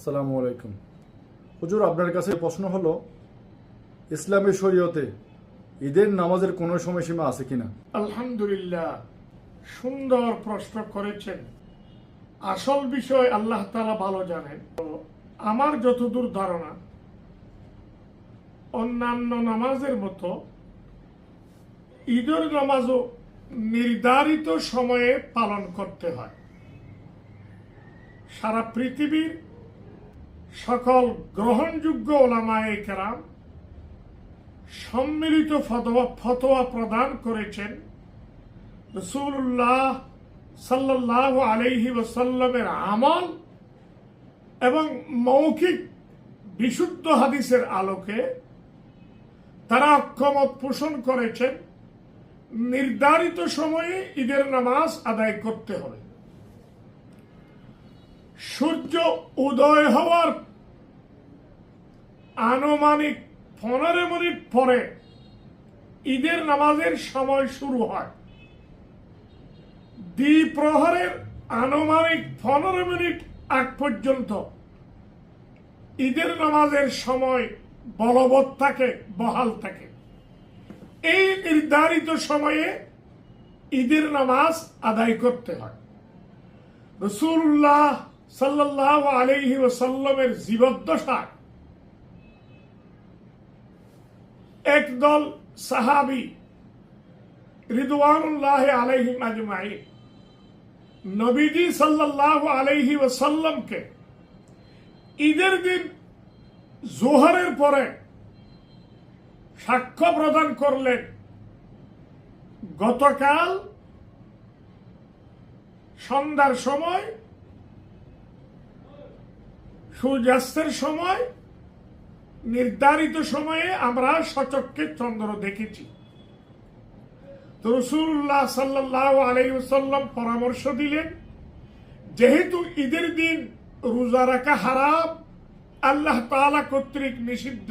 আসসালামু আলাইকুম। হুজুর, আপনার কাছে প্রশ্ন হলো, ইসলামী শরীয়তে ঈদের নামাজের কোনো সময়সীমা আছে কিনা? আলহামদুলিল্লাহ, সুন্দর প্রশ্ন করেছেন। আসল বিষয় আল্লাহ তালা ভালো জানেন। আমার যতদূর ধারণা, অন্যান্য নামাজের মতো ঈদের নামাজও নির্ধারিত সময়ে পালন করতে হয়। সারা পৃথিবীর সকল গ্রহণযোগ্য ওলামায়ে কেরাম সম্মিলিত ফতোয়া ফতোয়া প্রদান করেছেন রসুল্লাহ সাল্লাহ আলহি ওসাল্লামের আমল এবং মৌখিক বিশুদ্ধ হাদিসের আলোকে তারা অক্ষমত পোষণ করেছেন। নির্ধারিত সময়ে ঈদের নামাজ আদায় করতে হবে। সূর্য উদয় হওয়ার আনুমানিক পনেরো মিনিট পরে ঈদের নামাজের সময় শুরু হয়। দ্বিপ্রহরের আনুমানিক পনেরো মিনিট আগ পর্যন্ত ঈদের নামাজের সময় বলবৎ থাকে, বহাল থাকে। এই নির্ধারিত সময়ে ঈদের নামাজ আদায় করতে হয়। রসুল্লাহ সাল্লাহ আলহি ওসাল্লামের জীবদ্দশায় একদল সাহাবি রিদওয়ানুল্লাহ আলাইহিম আজমাইন। নবীজি সাল্লাল্লাহু আলাইহি ওয়াসাল্লামকে ঈদের দিন জোহরের পরে সাক্ষ্য প্রদান করলেন। গতকাল সন্ধ্যার সময় সূর্যাস্তের সময়, নির্ধারিত সময়ে আমরা সচককে চন্দ্র দেখেছি। রসুল্লাহ সাল্লাহ আলাইসাল্লাম পরামর্শ দিলেন, যেহেতু ঈদের দিন রোজা রাখা হারাম, আল্লাহ তালা কর্তৃক নিষিদ্ধ।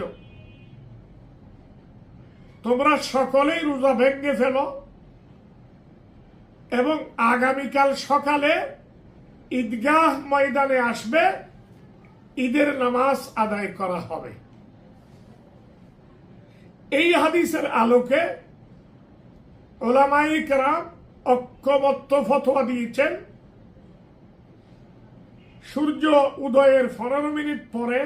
তোমরা সকলেই রোজা ভেঙে ফেল এবং আগামীকাল সকালে ঈদগাহ ময়দানে আসবে ঈদের নামাজ আদায় করা হবে। এই হাদিসের আলোকে ওলামাই কেরাম ফতোয়া দিয়েছেন। সূর্য উদয়ের পনেরো মিনিট পরে,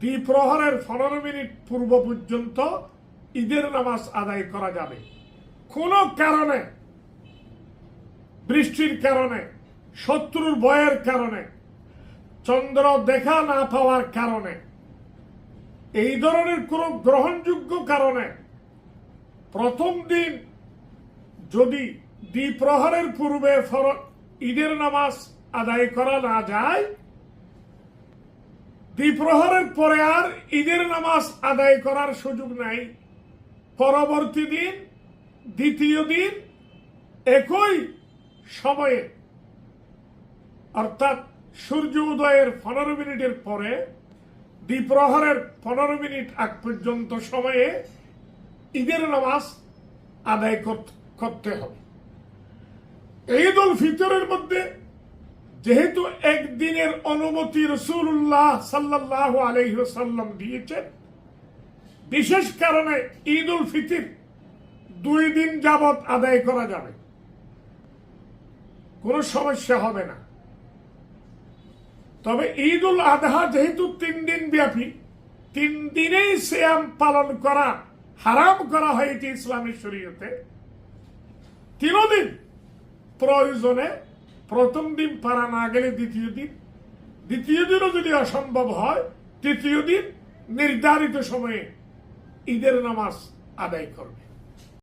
দ্বিপ্রহরের পনেরো মিনিট পূর্ব পর্যন্ত ঈদের নামাজ আদায় করা যাবে। কোনো কারণে, বৃষ্টির কারণে, শত্রুর বয়ের কারণে চন্দ্র দেখা না পাওয়ার কারণে, এই ধরনের কোন গ্রহণযোগ্য কারণে প্রথম দিন যদি দ্বিপ্রহরের পূর্বে ঈদের নামাজ আদায় করা না যায়, দ্বিপ্রহরের পরে আর ঈদের নামাজ আদায় করার সুযোগ নাই। পরবর্তী দিন, দ্বিতীয় দিন, একই সময়ে, অর্থাৎ সূর্য উদয়ের পনেরো মিনিটের পরে, দ্বিপ্রহরের পনেরো মিনিট আগ পর্যন্ত সময়ে ঈদের নামাজ আদায় কর- করতে হবে। ঈদ উল ফিতরের মধ্যে যেহেতু একদিনের অনুমতি রসুল্লাহ সাল্লাহ আলহ্লাম দিয়েছেন, বিশেষ কারণে ঈদ উল ফিতির দুই দিন যাবৎ আদায় করা যাবে। কোনো সমস্যা হবে না। তবে ঈদ উল আদহা যেহেতু তিন দিন ব্যাপী, তিন দিনেই শ্যাম পালন করা হারাম করা হয়েছে ইসলামী শরীয়তে তিনদিন প্রয়োজনে প্রথম দিন পারা না গেলে দ্বিতীয় দিন, দ্বিতীয় দিনও যদি অসম্ভব হয়, তৃতীয় দিন নির্ধারিত সময়ে ঈদের নামাজ আদায় করবে।